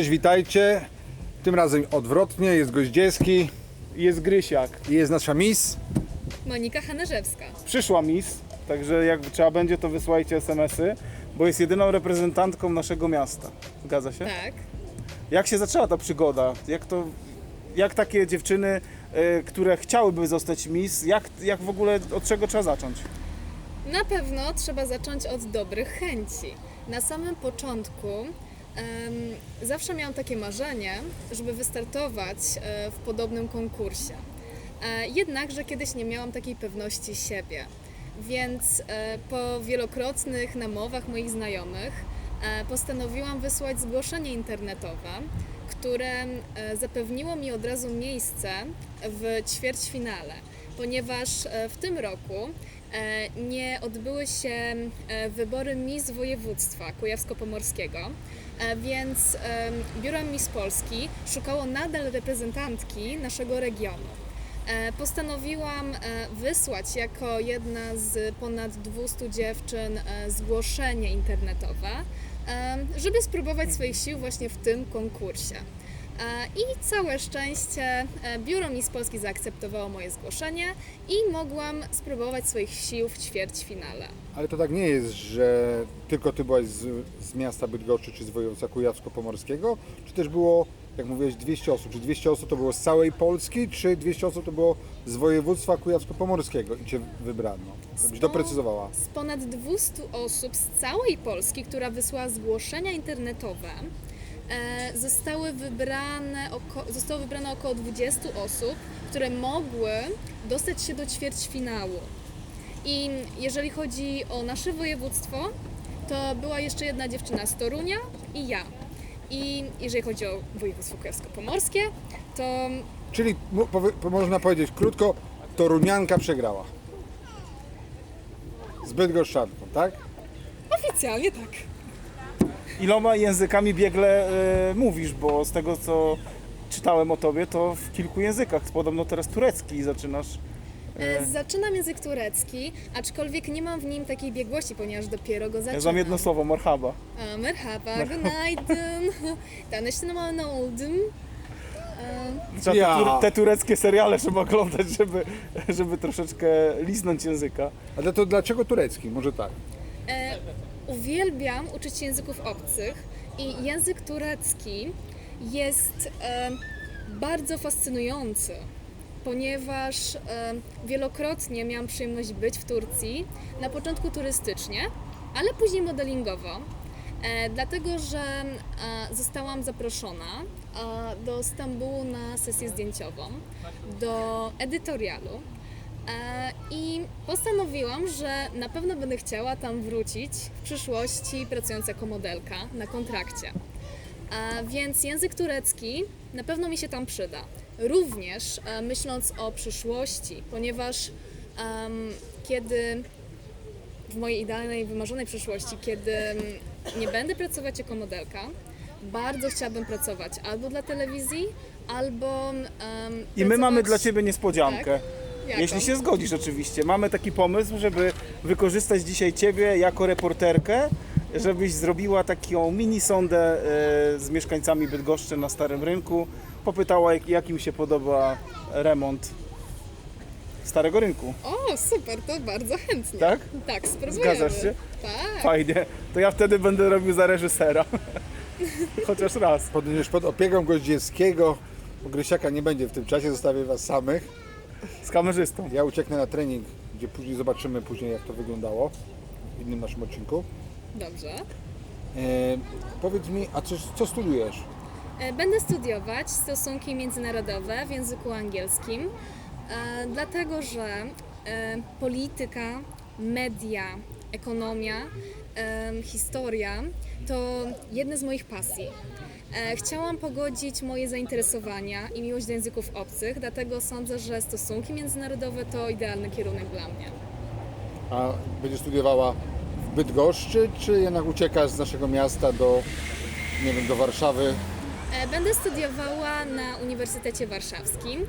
Cześć, witajcie. Tym razem odwrotnie, jest Goździecki Jest Grysiak. i jest nasza Miss. Monika Hanarzewska. Przyszła Miss, także jak trzeba będzie, to wysyłajcie SMS-y, bo jest jedyną reprezentantką naszego miasta. Zgadza się? Tak. Jak się zaczęła ta przygoda? Jak to, jak takie dziewczyny, e, które chciałyby zostać Miss, jak, jak w ogóle, od czego trzeba zacząć? Na pewno trzeba zacząć od dobrych chęci. Na samym początku zawsze miałam takie marzenie, żeby wystartować e, w podobnym konkursie. E, jednakże kiedyś nie miałam takiej pewności siebie. Więc e, po wielokrotnych namowach moich znajomych postanowiłam wysłać zgłoszenie internetowe, które zapewniło mi od razu miejsce w ćwierćfinale, ponieważ w tym roku nie odbyły się wybory Miss Województwa Kujawsko-Pomorskiego, więc e, Biuro Miss Polski szukało nadal reprezentantki naszego regionu. E, Postanowiłam e, wysłać jako jedna z ponad 200 dziewczyn zgłoszenie internetowe, żeby spróbować swoich sił właśnie w tym konkursie. E, I całe szczęście e, Biuro Miss Polski zaakceptowało moje zgłoszenie i mogłam spróbować swoich sił w ćwierćfinale. Ale to tak nie jest, że tylko ty byłaś z, z miasta Bydgoszczy czy z województwa kujawsko-pomorskiego, czy też było, jak mówiłeś, 200 osób. Czy 200 osób to było z całej Polski, czy 200 osób to było z województwa kujawsko-pomorskiego i cię wybrano? Żebyś doprecyzowała. Z ponad 200 osób z całej Polski, która wysłała zgłoszenia internetowe, zostały wybrane oko- zostało wybrane około 20 osób, które mogły dostać się do ćwierćfinału. I jeżeli chodzi o nasze województwo, to była jeszcze jedna dziewczyna z Torunia i ja. I jeżeli chodzi o województwo kujawsko-pomorskie, to Czyli po- można powiedzieć krótko, Torunianka przegrała. Z Bydgoszczanką, tak? oficjalnie tak. Iloma językami biegle e, mówisz, bo z tego co czytałem o tobie, to w kilku językach, podobno teraz turecki zaczynasz. E, Zaczynam język turecki, aczkolwiek nie mam w nim takiej biegłości, ponieważ dopiero go zaczynam. Ja znam jedno słowo, morhaba. E, Merhaba, günaydın. Tanıştığıma ne oldum? E, Trzeba Ja. te, tur- te tureckie seriale trzeba oglądać, żeby, żeby troszeczkę liznąć języka. Ale to dlaczego turecki? Może tak. Uwielbiam uczyć języków obcych i język turecki jest e, bardzo fascynujący, ponieważ e, wielokrotnie miałam przyjemność być w Turcji, na początku turystycznie, ale później modelingowo. E, dlatego, że e, zostałam zaproszona e, do Stambułu na sesję zdjęciową, do edytorialu. E, I postanowiłam, że na pewno będę chciała tam wrócić w przyszłości pracując jako modelka na kontrakcie. A więc język turecki na pewno mi się tam przyda. Również e, myśląc o przyszłości, ponieważ em, kiedy w mojej idealnej, wymarzonej przyszłości, kiedy nie będę pracować jako modelka, bardzo chciałabym pracować albo dla telewizji, albo. em, I my mamy dla Ciebie niespodziankę. Tak. Jaką? Jeśli się zgodzisz oczywiście. Mamy taki pomysł, żeby wykorzystać dzisiaj Ciebie jako reporterkę, żebyś zrobiła taką mini sondę e, z mieszkańcami Bydgoszczy na Starym Rynku. Popytała, jak, im się podoba remont Starego Rynku. O, super, to bardzo chętnie. Tak? Tak, spróbujemy. Zgadzasz się? Tak. Fajnie. To ja wtedy będę robił za reżysera. Chociaż raz. Podejdziesz pod opieką Goździeckiego, bo Grysiaka nie będzie w tym czasie, zostawię Was samych. Z kamerzystą. Ja ucieknę na trening, gdzie później zobaczymy później jak to wyglądało w innym naszym odcinku. Dobrze. E, powiedz mi, a co, co studiujesz? E, Będę studiować stosunki międzynarodowe w języku angielskim, e, dlatego że e, polityka, media, ekonomia, historia to jedne z moich pasji. E, Chciałam pogodzić moje zainteresowania i miłość do języków obcych, dlatego sądzę, że stosunki międzynarodowe to idealny kierunek dla mnie. A będziesz studiowała w Bydgoszczy, czy jednak uciekasz z naszego miasta do, nie wiem, do Warszawy E, Będę studiowała na Uniwersytecie Warszawskim.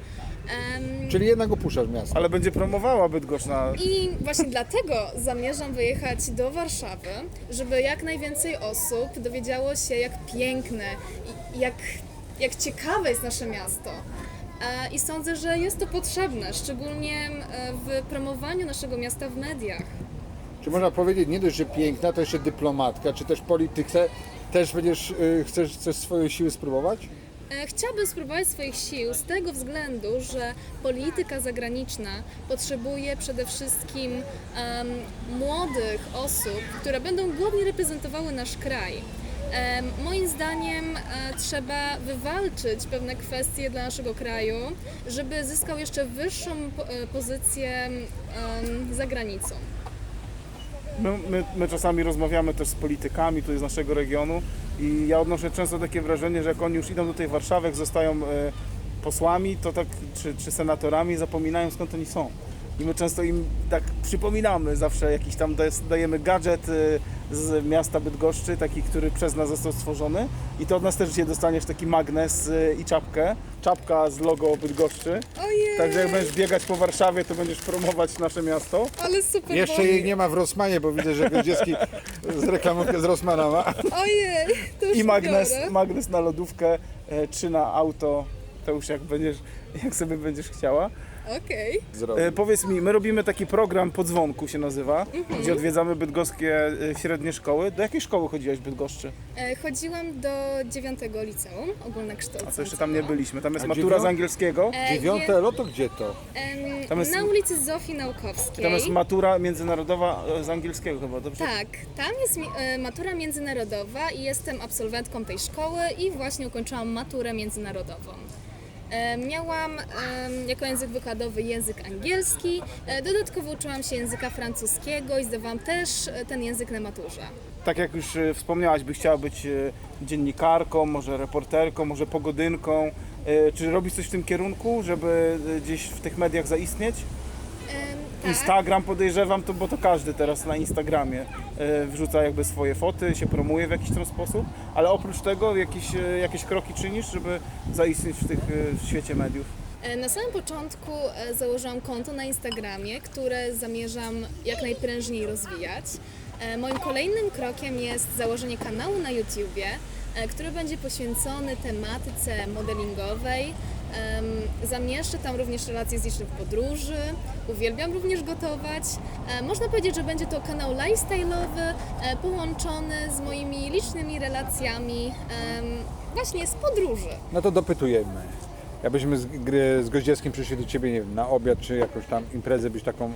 Em, Czyli jednak opuszczasz miasto. Ale będzie promowała Bydgoszcz na... I właśnie dlatego zamierzam wyjechać do Warszawy, żeby jak najwięcej osób dowiedziało się, jak piękne i jak, jak ciekawe jest nasze miasto. E, I sądzę, że jest to potrzebne, szczególnie e, w promowaniu naszego miasta w mediach. Czy można powiedzieć, nie dość, że piękna, to jeszcze dyplomatka, czy też politykę, też będziesz, y, chcesz, chcesz swoje siły spróbować? E, Chciałabym spróbować swoich sił z tego względu, że polityka zagraniczna potrzebuje przede wszystkim em, młodych osób, które będą godnie reprezentowały nasz kraj. Moim zdaniem e, trzeba wywalczyć pewne kwestie dla naszego kraju, żeby zyskał jeszcze wyższą e, pozycję za granicą. My, my, my czasami rozmawiamy też z politykami tutaj z naszego regionu i ja odnoszę często takie wrażenie, że jak oni już idą do tej Warszawy, jak zostają e, posłami, to tak, czy, czy senatorami, zapominają skąd oni są. I my często im tak przypominamy zawsze jakiś tam daj- dajemy gadżet e, z miasta Bydgoszczy, taki, który przez nas został stworzony i to od nas też dzisiaj dostaniesz taki magnes e, i czapkę. Czapka z logo Bydgoszczy. Ojej, Także jak będziesz biegać po Warszawie, to będziesz promować nasze miasto. ale super Jeszcze jej nie ma w Rossmanie, bo widzę, że Godziecki z reklamówkę z Rossmana ma. Ojej, to już I magnes, biorę. magnes na lodówkę, e, czy na auto, to już jak będziesz, jak sobie będziesz chciała. Okej. E, powiedz mi, my robimy taki program po dzwonku się nazywa, Mhm. gdzie odwiedzamy bydgoskie e, średnie szkoły. Do jakiej szkoły chodziłaś w Bydgoszczy? E, Chodziłam do dziewiątego liceum ogólnokształcącego. A co jeszcze tam nie byliśmy? Tam jest A matura dziewią- z angielskiego, E, Dziewiąte elo to gdzie to? Em, Tam jest- Na ulicy Zofii Naukowskiej. tam jest matura międzynarodowa e, z angielskiego chyba, dobrze? Tak, tam jest mi- e, matura międzynarodowa i jestem absolwentką tej szkoły i właśnie ukończyłam maturę międzynarodową. E, Miałam jako język wykładowy język angielski, e, dodatkowo uczyłam się języka francuskiego i zdawałam też e, ten język na maturze. Tak jak już wspomniałaś, byś chciała być dziennikarką, może reporterką, może pogodynką. Czy robisz coś w tym kierunku, żeby gdzieś w tych mediach zaistnieć? Tak. Instagram podejrzewam, to bo to każdy teraz na Instagramie e, wrzuca jakby swoje foty, się promuje w jakiś tam sposób, ale oprócz tego jakieś, e, jakieś kroki czynisz, żeby zaistnieć w, tych, e, w świecie mediów? E, Na samym początku e, założyłam konto na Instagramie, które zamierzam jak najprężniej rozwijać. E, Moim kolejnym krokiem jest założenie kanału na YouTubie, e, który będzie poświęcony tematyce modelingowej. Zamieszczę tam również relacje z licznych podróży. Uwielbiam również gotować. E, Można powiedzieć, że będzie to kanał lifestyle'owy, e, połączony z moimi licznymi relacjami właśnie z podróży. No to dopytujemy. Jakbyśmy z, gry, z Goździeckim przyszli do Ciebie, nie wiem, na obiad, czy jakąś tam imprezę byś taką e,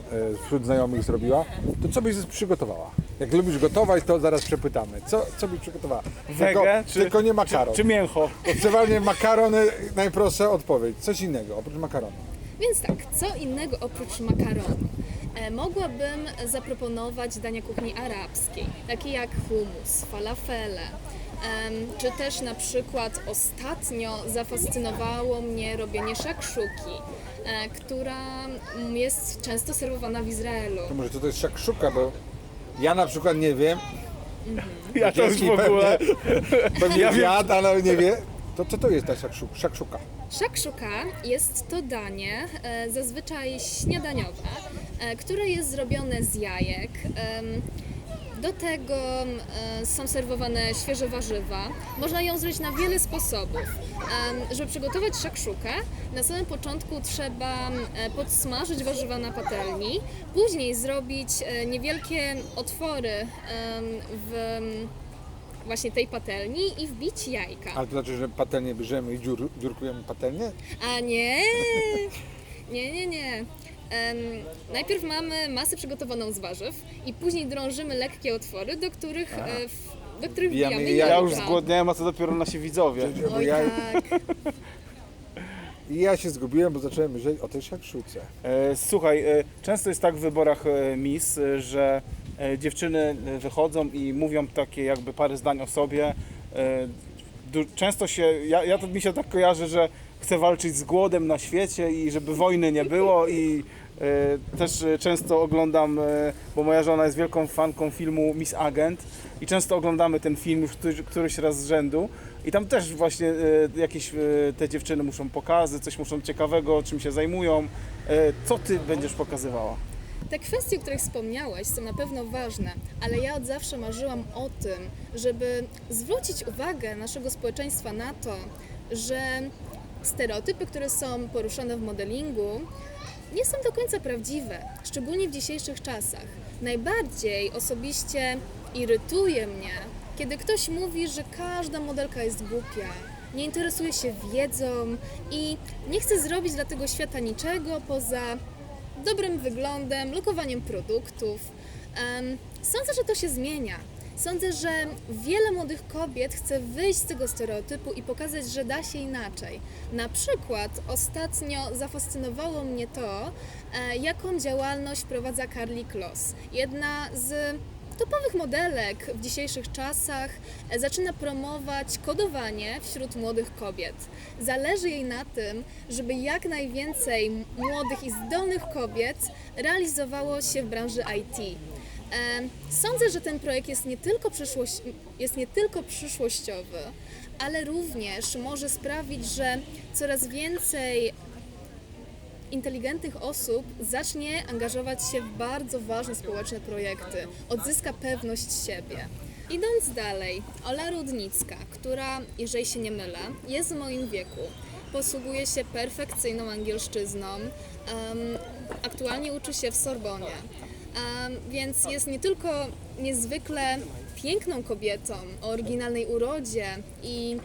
wśród znajomych zrobiła, to co byś przygotowała? Jak lubisz gotować, to zaraz przepytamy. Co, co byś przygotowała? Wege tylko, czy, tylko nie makaron. czy, czy mięcho? Bo przeważnie makarony, najprostsza odpowiedź. Coś innego, oprócz makaronu. Więc tak, co innego oprócz makaronu? E, mogłabym zaproponować dania kuchni arabskiej, takie jak hummus, falafele, czy też na przykład ostatnio zafascynowało mnie robienie szakszuki, e, która jest często serwowana w Izraelu. To może to, jest szakszuka, bo ja na przykład nie wiem. Ja to już w ogóle. Pewnie, pewnie Ja wiem. jadł, ale nie wie. To co to jest ta szakszuka? szakszuka? Szakszuka jest to danie e, zazwyczaj śniadaniowe, e, które jest zrobione z jajek. Do tego e, są serwowane świeże warzywa. Można ją zrobić na wiele sposobów. Żeby przygotować szakszukę, na samym początku trzeba e, podsmażyć warzywa na patelni, później zrobić e, niewielkie otwory w właśnie tej patelni i wbić jajka. Ale to znaczy, że patelnię bierzemy i dziur, dziurkujemy patelnię? A nie, nie, nie, nie. Najpierw mamy masę przygotowaną z warzyw i później drążymy lekkie otwory, do których, e, w, do których Wbijamy. Ja jajka. już zgłodniałem, a co dopiero nasi widzowie. Oj ja, tak. I ja się zgubiłem, bo zacząłem myśleć o tej szakszuce. E, Słuchaj, e, często jest tak w wyborach e, Miss, e, że e, dziewczyny wychodzą i mówią takie jakby parę zdań o sobie. E, du- Często się, ja, ja to mi się tak kojarzy, że chcę walczyć z głodem na świecie i żeby wojny nie było i e, też e, często oglądam, e, bo moja żona jest wielką fanką filmu Miss Agent i często oglądamy ten film już któryś, raz z rzędu i tam też właśnie jakieś te dziewczyny muszą pokazy, coś muszą ciekawego, czym się zajmują. Co ty będziesz pokazywała? Te kwestie, o których wspomniałeś, są na pewno ważne, ale ja od zawsze marzyłam o tym, żeby zwrócić uwagę naszego społeczeństwa na to, że stereotypy, które są poruszane w modelingu, nie są do końca prawdziwe, szczególnie w dzisiejszych czasach. Najbardziej osobiście irytuje mnie, kiedy ktoś mówi, że każda modelka jest głupia, nie interesuje się wiedzą i nie chce zrobić dla tego świata niczego poza dobrym wyglądem, lokowaniem produktów. Em, sądzę, że to się zmienia. Sądzę, że wiele młodych kobiet chce wyjść z tego stereotypu i pokazać, że da się inaczej. Na przykład ostatnio zafascynowało mnie to, e, jaką działalność prowadza Carly Kloss. Jedna z topowych modelek w dzisiejszych czasach e, zaczyna promować kodowanie wśród młodych kobiet. Zależy jej na tym, żeby jak najwięcej młodych i zdolnych kobiet realizowało się w branży IT. Sądzę, że ten projekt jest nie tylko, jest nie tylko przyszłościowy, ale również może sprawić, że coraz więcej inteligentnych osób zacznie angażować się w bardzo ważne społeczne projekty, odzyska pewność siebie. Idąc dalej, Ola Rudnicka, która, jeżeli się nie mylę, jest w moim wieku, posługuje się perfekcyjną angielszczyzną, em, aktualnie uczy się w Sorbonie, więc jest nie tylko niezwykle piękną kobietą o oryginalnej urodzie i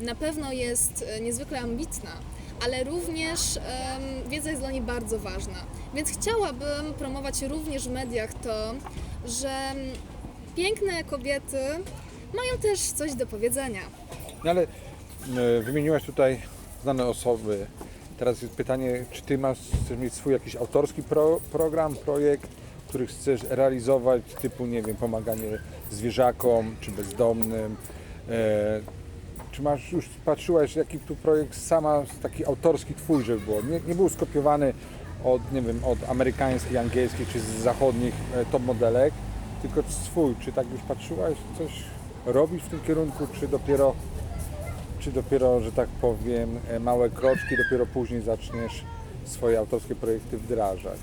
na pewno jest e, niezwykle ambitna, ale również wiedza jest dla niej bardzo ważna. Więc chciałabym promować również w mediach to, że piękne kobiety mają też coś do powiedzenia. No ale e, wymieniłaś tutaj znane osoby. Teraz jest pytanie, czy ty masz, chcesz mieć swój jakiś autorski pro, program, projekt, który chcesz realizować, typu, nie wiem, pomaganie zwierzakom czy bezdomnym. E, czy masz już patrzyłaś, jaki tu projekt sama, taki autorski twój, żeby było? Nie, nie był skopiowany od, nie wiem, od amerykańskich, angielskich czy z zachodnich e, top modelek, tylko swój. Czy tak już patrzyłaś, coś robisz w tym kierunku, czy dopiero czy dopiero, że tak powiem, e, małe kroczki, dopiero później zaczniesz swoje autorskie projekty wdrażać.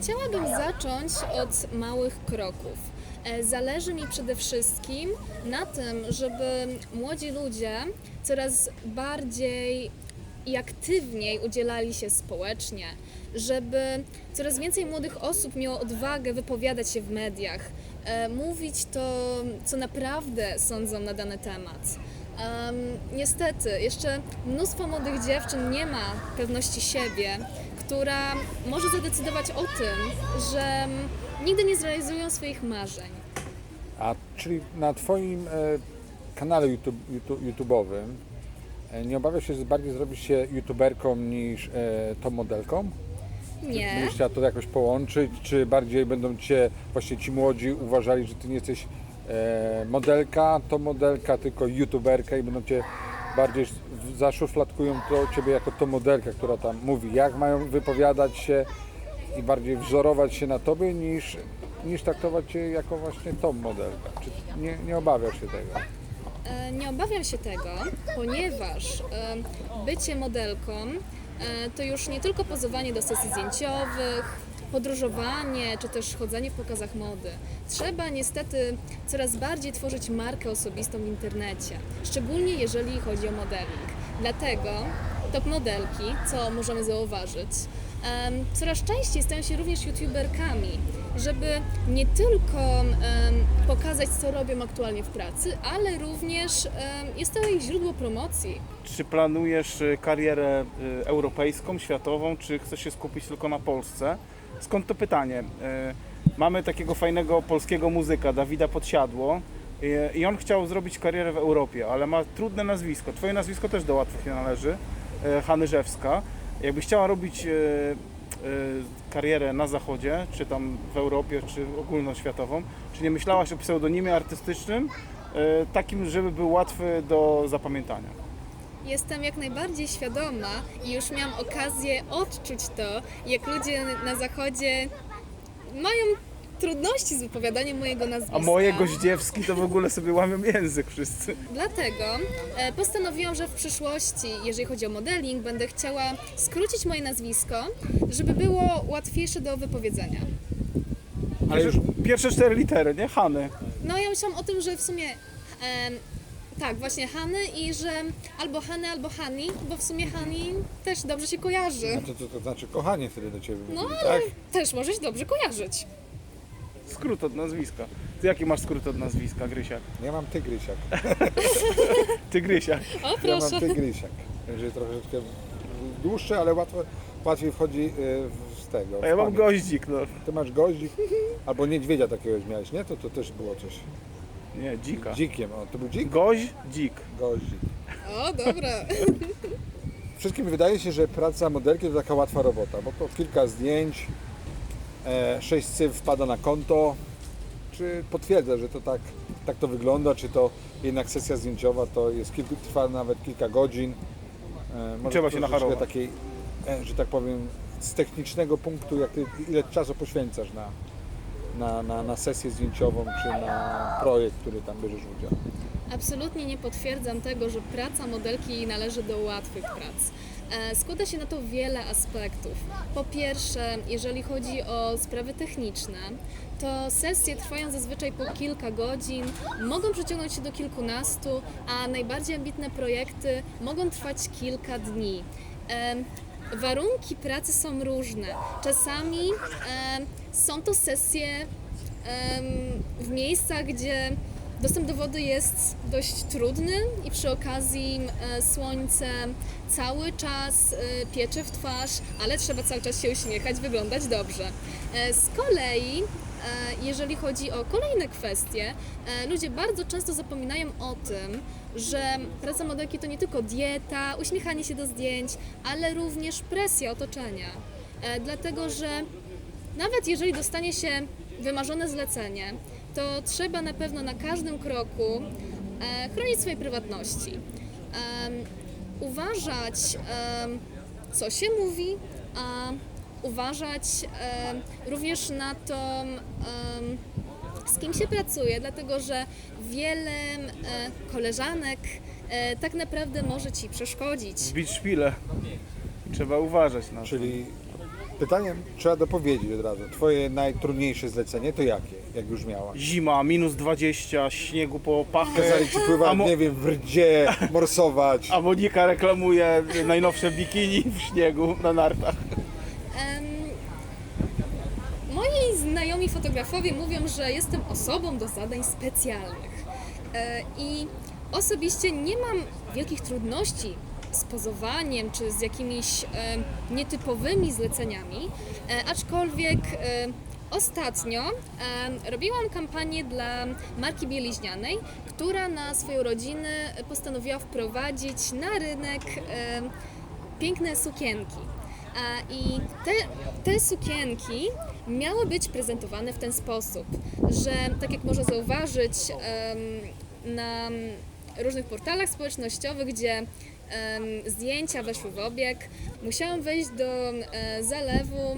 Chciałabym zacząć od małych kroków. E, Zależy mi przede wszystkim na tym, żeby młodzi ludzie coraz bardziej i aktywniej udzielali się społecznie, żeby coraz więcej młodych osób miało odwagę wypowiadać się w mediach, e, mówić to, co naprawdę sądzą na dany temat. Niestety, jeszcze mnóstwo młodych dziewczyn nie ma pewności siebie, która może zadecydować o tym, że nigdy nie zrealizują swoich marzeń. A czyli na Twoim e, kanale YouTube, YouTube, YouTube'owym e, nie obawiasz się, że bardziej zrobisz się youtuberką niż e, tą modelką? Nie. Będziesz chciała to jakoś połączyć, czy bardziej będą Cię właśnie ci młodzi uważali, że Ty nie jesteś modelka, to modelka, tylko youtuberka i będą Cię bardziej zaszufladkują to Ciebie jako to modelka, która tam mówi, jak mają wypowiadać się i bardziej wzorować się na Tobie, niż, niż traktować Cię jako właśnie tą modelka. Czy nie, nie obawiasz się tego? E, Nie obawiam się tego, ponieważ e, bycie modelką e, to już nie tylko pozowanie do sesji zdjęciowych, podróżowanie czy też chodzenie w pokazach mody. Trzeba niestety coraz bardziej tworzyć markę osobistą w internecie, szczególnie jeżeli chodzi o modeling. Dlatego top modelki, co możemy zauważyć, coraz częściej stają się również youtuberkami, żeby nie tylko pokazać, co robią aktualnie w pracy, ale również jest to ich źródło promocji. Czy planujesz y, karierę y, europejską, światową, czy chcesz się skupić tylko na Polsce? Skąd to pytanie? Y, Mamy takiego fajnego polskiego muzyka, Dawida Podsiadło, i on chciał zrobić karierę w Europie, ale ma trudne nazwisko. Twoje nazwisko też do łatwych nie należy, y, Hanyżewska. Jakbyś chciała robić karierę na zachodzie, czy tam w Europie, czy ogólnoświatową, czy nie myślałaś o pseudonimie artystycznym, y, takim, żeby był łatwy do zapamiętania? Jestem jak najbardziej świadoma i już miałam okazję odczuć to, jak ludzie na zachodzie mają trudności z wypowiadaniem mojego nazwiska. A moje goździewski to w ogóle sobie łamią język wszyscy. Dlatego e, postanowiłam, że w przyszłości, jeżeli chodzi o modeling, będę chciała skrócić moje nazwisko, żeby było łatwiejsze do wypowiedzenia. Ale już Pierwsze cztery litery, nie? Hany. No ja myślałam o tym, że w sumie em, tak, właśnie Hany i że albo Hany, albo Hani, bo w sumie Hani też dobrze się kojarzy. to, to, to znaczy kochanie wtedy do ciebie No mówi, ale tak? też może się dobrze kojarzyć. Skrót od nazwiska. Ty jaki masz skrót od nazwiska, Grysiak? Ja mam tygrysiak. Ty Grysiak. O Ja proszę. mam tygrysiak. Także troszeczkę dłuższe, ale łatwo, łatwiej wchodzi y, w- z tego. A ja w mam pamięć. goździk, no. Ty masz goździk, albo niedźwiedzia takiegoś miałeś, nie? To, to też było coś. Nie, dzika. Dzikiem, o, to był dzik? Goź, dzik. Goździk. O, dobra. Wszystkim wydaje się, że praca modelki to taka łatwa robota, bo to kilka zdjęć, e, sześć cyfr wpada na konto. Czy potwierdza, że to tak, tak to wygląda, czy to jednak sesja zdjęciowa to jest kilku, trwa nawet kilka godzin. E, może Trzeba się nacharować. takiej, e, że tak powiem, z technicznego punktu, jak ty, ile czasu poświęcasz na, na, na, na sesję zdjęciową, czy na projekt, który tam bierzesz udział. Absolutnie nie potwierdzam tego, że praca modelki należy do łatwych prac. E, Składa się na to wiele aspektów. Po pierwsze, jeżeli chodzi o sprawy techniczne, to sesje trwają zazwyczaj po kilka godzin, mogą przeciągnąć się do kilkunastu, a najbardziej ambitne projekty mogą trwać kilka dni. Warunki pracy są różne. Czasami są to sesje w miejscach, gdzie dostęp do wody jest dość trudny i przy okazji e, słońce cały czas e, piecze w twarz, ale trzeba cały czas się uśmiechać, wyglądać dobrze. E, Z kolei, jeżeli chodzi o kolejne kwestie, ludzie bardzo często zapominają o tym, że praca modelki to nie tylko dieta, uśmiechanie się do zdjęć, ale również presja otoczenia. Dlatego, że nawet jeżeli dostanie się wymarzone zlecenie, to trzeba na pewno na każdym kroku e, chronić swojej prywatności. Uważać, co się mówi, a uważać również na to, z kim się pracuje, dlatego że wiele koleżanek e, tak naprawdę może ci przeszkodzić. Wbić szpilę. Trzeba uważać na to. Czyli pytanie trzeba dopowiedzieć od razu. Twoje najtrudniejsze zlecenie to jakie, jak już miałaś? Zima, minus 20, śniegu po pachę. Kazali ci pływać, A mo- nie wiem, w rdzie, morsować. A Monika reklamuje najnowsze bikini w śniegu na nartach. Em, moi znajomi fotografowie mówią, że jestem osobą do zadań specjalnych. E, I osobiście nie mam wielkich trudności z pozowaniem czy z jakimiś nietypowymi zleceniami, e, aczkolwiek e, ostatnio em, robiłam kampanię dla marki bieliźnianej, która na swoją rodzinę postanowiła wprowadzić na rynek em, piękne sukienki. A, I te, te sukienki miały być prezentowane w ten sposób, że tak jak można zauważyć em, na różnych portalach społecznościowych, gdzie zdjęcia weszły w obieg, musiałam wejść do e, zalewu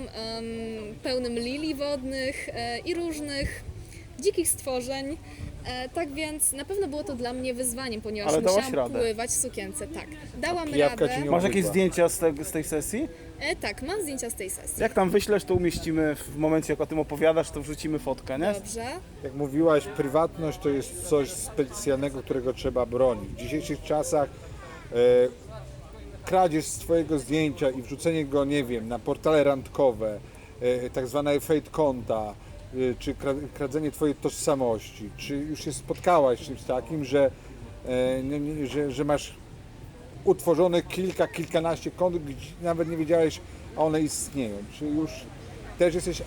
pełnym lilii wodnych e, i różnych dzikich stworzeń. E, tak więc na pewno było to dla mnie wyzwaniem, ponieważ Ale dałaś musiałam radę. pływać w sukience. Tak, dałam Pijawka radę. ci nie Masz jakieś zdjęcia z, te, z tej sesji? E, tak, mam zdjęcia z tej sesji. Jak tam wyślesz, to umieścimy w momencie, jak o tym opowiadasz, to wrzucimy fotkę, nie? Dobrze. Jak mówiłaś, prywatność to jest coś specjalnego, którego trzeba bronić. W dzisiejszych czasach e, kradzież swojego zdjęcia i wrzucenie go, nie wiem, na portale randkowe, e, tak zwane fake konta, czy kra- kradzenie twojej tożsamości, czy już się spotkałaś z czymś takim, że, e, że, że masz utworzonych kilka, kilkanaście kont, gdzie nawet nie wiedziałeś, a one istnieją. Czy już też jesteś e,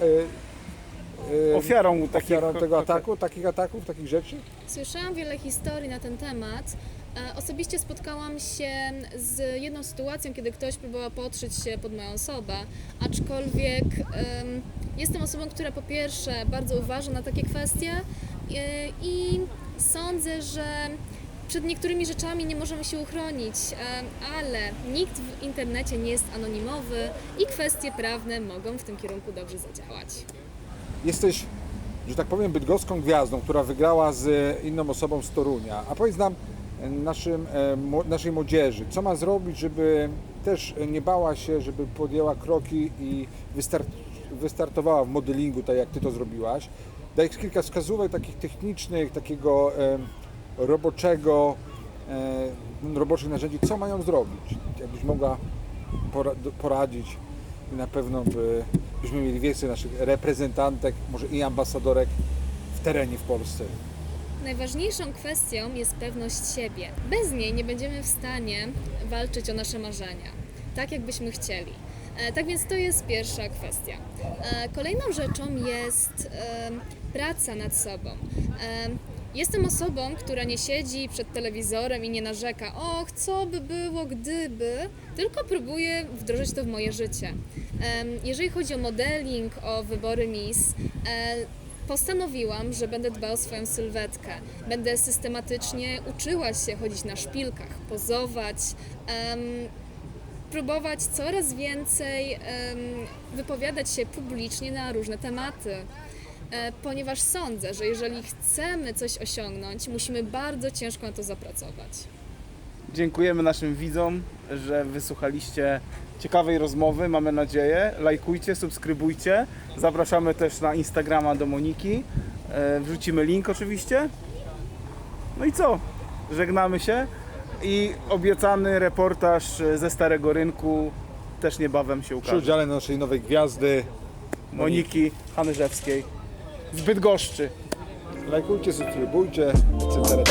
e, Ofiarą takich... ofiarą tego ataku, takich ataków, takich rzeczy? Słyszałam wiele historii na ten temat. E, Osobiście spotkałam się z jedną sytuacją, kiedy ktoś próbował podszyć się pod moją osobę, aczkolwiek em, jestem osobą, która po pierwsze bardzo uważa na takie kwestie e, i sądzę, że przed niektórymi rzeczami nie możemy się uchronić, ale nikt w internecie nie jest anonimowy i kwestie prawne mogą w tym kierunku dobrze zadziałać. Jesteś że tak powiem, bydgoską gwiazdą, która wygrała z inną osobą z Torunia. A powiedz nam, naszym, e, naszej młodzieży, co ma zrobić, żeby też nie bała się, żeby podjęła kroki i wystart, wystartowała w modelingu, tak jak Ty to zrobiłaś. Daj kilka wskazówek takich technicznych, takiego e, roboczego, e, roboczych narzędzi, co mają zrobić. Jakbyś mogła pora- poradzić i na pewno by, byśmy mieli więcej naszych reprezentantek, może i ambasadorek w terenie w Polsce. Najważniejszą kwestią jest pewność siebie. Bez niej nie będziemy w stanie walczyć o nasze marzenia, tak jakbyśmy chcieli. E, Tak więc to jest pierwsza kwestia. E, Kolejną rzeczą jest praca nad sobą. Jestem osobą, która nie siedzi przed telewizorem i nie narzeka, och, co by było gdyby, tylko próbuję wdrożyć to w moje życie. Jeżeli chodzi o modeling, o wybory Miss, e, Postanowiłam, że będę dbała o swoją sylwetkę. Będę systematycznie uczyła się chodzić na szpilkach, pozować, em, próbować coraz więcej em, wypowiadać się publicznie na różne tematy. E, ponieważ sądzę, że jeżeli chcemy coś osiągnąć, musimy bardzo ciężko na to zapracować. Dziękujemy naszym widzom, że wysłuchaliście ciekawej rozmowy, mamy nadzieję. Lajkujcie, subskrybujcie. Zapraszamy też na Instagrama do Moniki. E, Wrzucimy link oczywiście. No i co? Żegnamy się i obiecany reportaż ze Starego Rynku też niebawem się Przy ukaże. udziale naszej nowej gwiazdy. Moniki Hanyżewskiej z Bydgoszczy. Lajkujcie, subskrybujcie, etc.